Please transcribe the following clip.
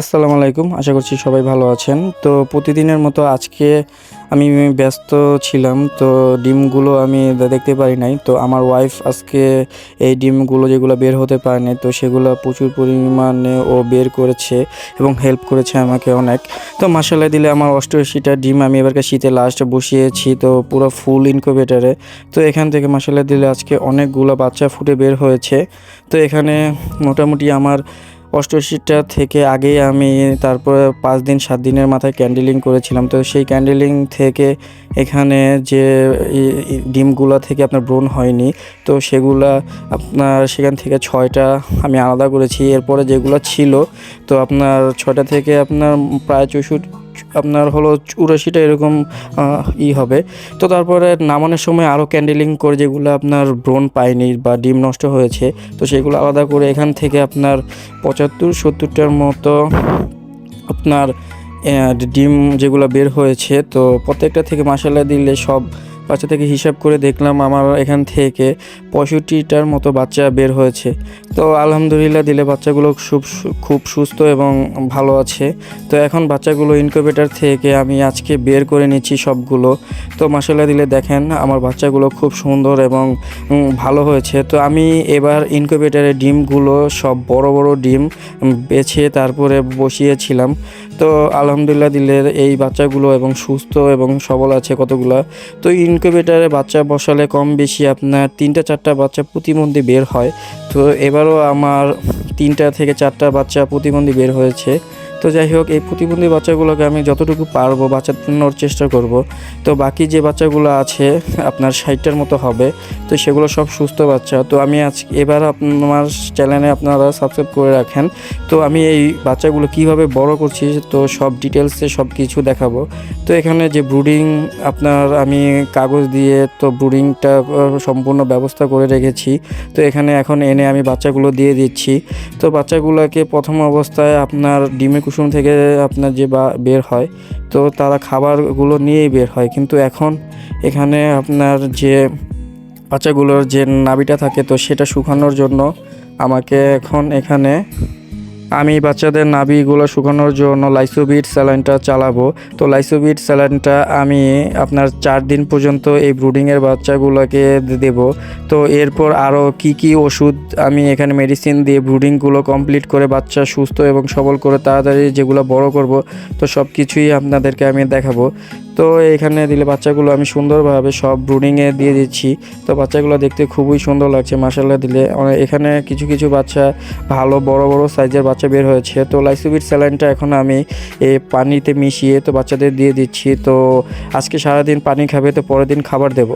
আসসালামু আলাইকুম, আশা করছি সবাই ভালো আছেন। তো প্রতিদিনের মতো আজকে আমি ব্যস্ত ছিলাম, তো ডিমগুলো আমি দেখতে পারি নাই। তো আমার ওয়াইফ আজকে এই ডিমগুলো যেগুলো বের হতে পারেনি তো সেগুলো প্রচুর পরিমাণে ও বের করেছে এবং হেল্প করেছে আমাকে অনেক। তো মাসাল্লাহ দিলে আমার অষ্টআশিটা ডিম আমি এবারকে শীতে লাস্ট বসিয়েছি, তো পুরো ফুল ইনকুবেটারে তো এখান থেকে মাসাল্লাহ দিলে আজকে অনেকগুলো বাচ্চা ফুটে বের হয়েছে। তো এখানে মোটামুটি আমার অষ্টআশিটা থেকে আগেই আমি তারপরে পাঁচ দিন, সাত দিনের মাথায় ক্যান্ডেলিং করেছিলাম। তো সেই ক্যান্ডেলিং থেকে এখানে যে ডিমগুলা থেকে আপনার ব্রণ হয়নি, তো সেগুলা আপনার সেখান থেকে ছয়টা আমি আলাদা করেছি। এরপরে যেগুলো ছিল, তো আপনার ছয়টা থেকে আপনার প্রায় চৌষট্টি আপনার হলো চুরাশিটা এরকম ই হবে। তো তারপরে নামানোর সময় আরও ক্যান্ডেলিং করে যেগুলো আপনার ব্রোন পায়নি বা ডিম নষ্ট হয়েছে, তো সেগুলো আলাদা করে এখান থেকে আপনার পঁচাত্তর সত্তরটার মতো আপনার ডিম যেগুলো বের হয়েছে, তো প্রত্যেকটা থেকে মাসালা দিলে সব বাচ্চা থেকে হিসাব করে দেখলাম আমার এখান থেকে পঁয়ষট্টিটার মতো বাচ্চা বের হয়েছে। তো আলহামদুলিল্লাহ দিলে বাচ্চাগুলো খুব খুব সুস্থ এবং ভালো আছে। তো এখন বাচ্চাগুলো ইনকিউবেটার থেকে আমি আজকে বের করে নিচ্ছি সবগুলো। তো মাসাল্লাহ দিলে দেখেন আমার বাচ্চাগুলো খুব সুন্দর এবং ভালো হয়েছে। তো আমি এবার ইনকিউবেটারে ডিমগুলো সব বড় বড় ডিম বেছে তারপরে বসিয়েছিলাম। তো আলহামদুলিল্লাহ দিলের এই বাচ্চাগুলো এবং সুস্থ এবং সবল আছে কতগুলো। তো ইনকিউবেটারে বাচ্চা বসালে কম বেশি আপনার তিনটা, চারটা বাচ্চা প্রতিবন্ধী বের হয়। তো এবারও আমার তিনটা থেকে চারটা বাচ্চা প্রতিবন্ধী বের হয়েছে। তো যাই হোক, এই প্রতিবন্ধী বাচ্চাগুলোকে আমি যতটুকু পারব বাঁচানোর চেষ্টা করব। তো বাকি যে বাচ্চাগুলো আছে, আপনার ষাটটার মতো হবে। তো সেগুলো সব সুস্থ বাচ্চা। তো আমি আজ এবার আমার চ্যানেলে আপনারা সাবস্ক্রাইব করে রাখেন। তো আমি এই বাচ্চাগুলো কীভাবে বড় করছি, তো সব ডিটেলসে সব কিছু দেখাবো। তো এখানে যে ব্রুডিং আপনার আমি কাগজ দিয়ে তো ব্রুডিংটা সম্পূর্ণ ব্যবস্থা করে রেখেছি। তো এখানে এখন এনে আমি বাচ্চাগুলো দিয়ে দিচ্ছি। তো বাচ্চাগুলোকে প্রথম অবস্থায় আপনার ডিমের কুসুম থেকে আপনার যে বা, বের হয়, তো তারা খাবারগুলো নিয়েই বের হয়। কিন্তু এখন এখানে আপনার যে বাচ্চাগুলোর যে নাবিটা থাকে, তো সেটা শুকানোর জন্য আমাকে এখন এখানে আমি বাচ্চাদের নাবিগুলো শুকানোর জন্য লাইসোবিট স্যালাইনটা চালাবো। তো লাইসোবিট স্যালাইনটা আমি আপনার চার দিন পর্যন্ত এই ব্রুডিংয়ের বাচ্চাগুলোকে দেব। তো এরপর আরও কি কি ওষুধ আমি এখানে মেডিসিন দিয়ে ব্রুডিংগুলো কমপ্লিট করে বাচ্চা সুস্থ এবং সবল করে তাড়াতাড়ি যেগুলো বড় করব, তো সব কিছুই আপনাদেরকে আমি দেখাবো। তো এখানে দিলে বাচ্চাগুলো আমি সুন্দরভাবে সব ব্রুডিংয়ে দিয়ে দিচ্ছি। তো বাচ্চাগুলো দেখতে খুবই সুন্দর লাগছে মার্শাল্লাহ দিলে। এখানে কিছু কিছু বাচ্চা ভালো, বড় বড় সাইজের বাচ্চা বের হয়েছে। তো লাইসুবির স্যালাইনটা এখন আমি এ পানিতে মিশিয়ে তো বাচ্চাদের দিয়ে দিচ্ছি। তো আজকে সারাদিন পানি খাবে, তো পরের দিন খাবার দেবো।